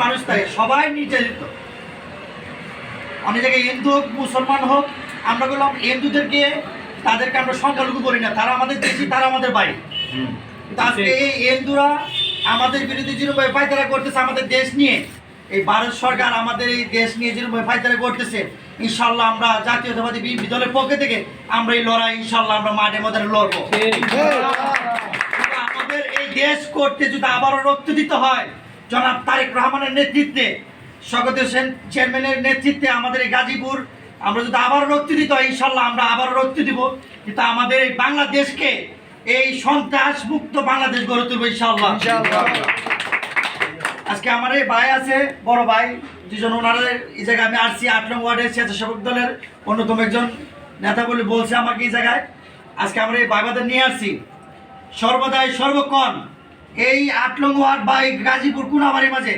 মানুষ থাকে সবাই নির্যাতিত। অনেক জায়গায় হিন্দু হোক মুসলমান হোক আমরা বললাম হিন্দুদেরকে তাদেরকে আমরা সংখ্যালঘু করি না তারা আমাদের দেশি তারা আমাদের কিন্তু আজকে এই হিন্দুরা আমাদের বিরুদ্ধে যেরকম পায়তারা করতেছে আমাদের দেশ নিয়ে এই ভারত সরকার আমাদের এই দেশ নিয়ে যেরকম পায়তারা করতেছে ইনশাল্লাহ আমরা জাতীয়তাবাদী বিএনপি দলের পক্ষ থেকে আমরা এই লড়াই ইনশাল্লাহ আমরা মাঠে মধ্যে লড়বো। আমাদের এই দেশ করতে যদি আবারও রক্ত দিতে হয় জনাব তারেক রহমানের নেতৃত্বে স্বগত সেন চেয়ারম্যানের নেতৃত্বে আমাদের এই গাজীপুর। আমরা যদি আবারও রক্ত দিত ইনশাল্লাহ আমরা আবারও রক্ত দিব। কিন্তু আমাদের এই বাংলাদেশকে এই সন্ত্রাস মুক্ত বাংলাদেশ গড়ে তুলবো ইনশাল্লাহ আজকে আমার এই ভাই আছে বড় ভাই দুজন ওনাদের এই জায়গায় আমি আসছি আট নং ওয়ার্ডের স্বেচ্ছাসেবক দলের অন্যতম একজন নেতা বলে বলছে আমাকে এই জায়গায়। আজকে আমরা এই ভাইবাদের নিয়ে আসছি। সর্বদাই সর্বক্ষণ এই আট নং ওয়ার্ড বা এই গাজীপুর কুনাবাড়ির মাঝে।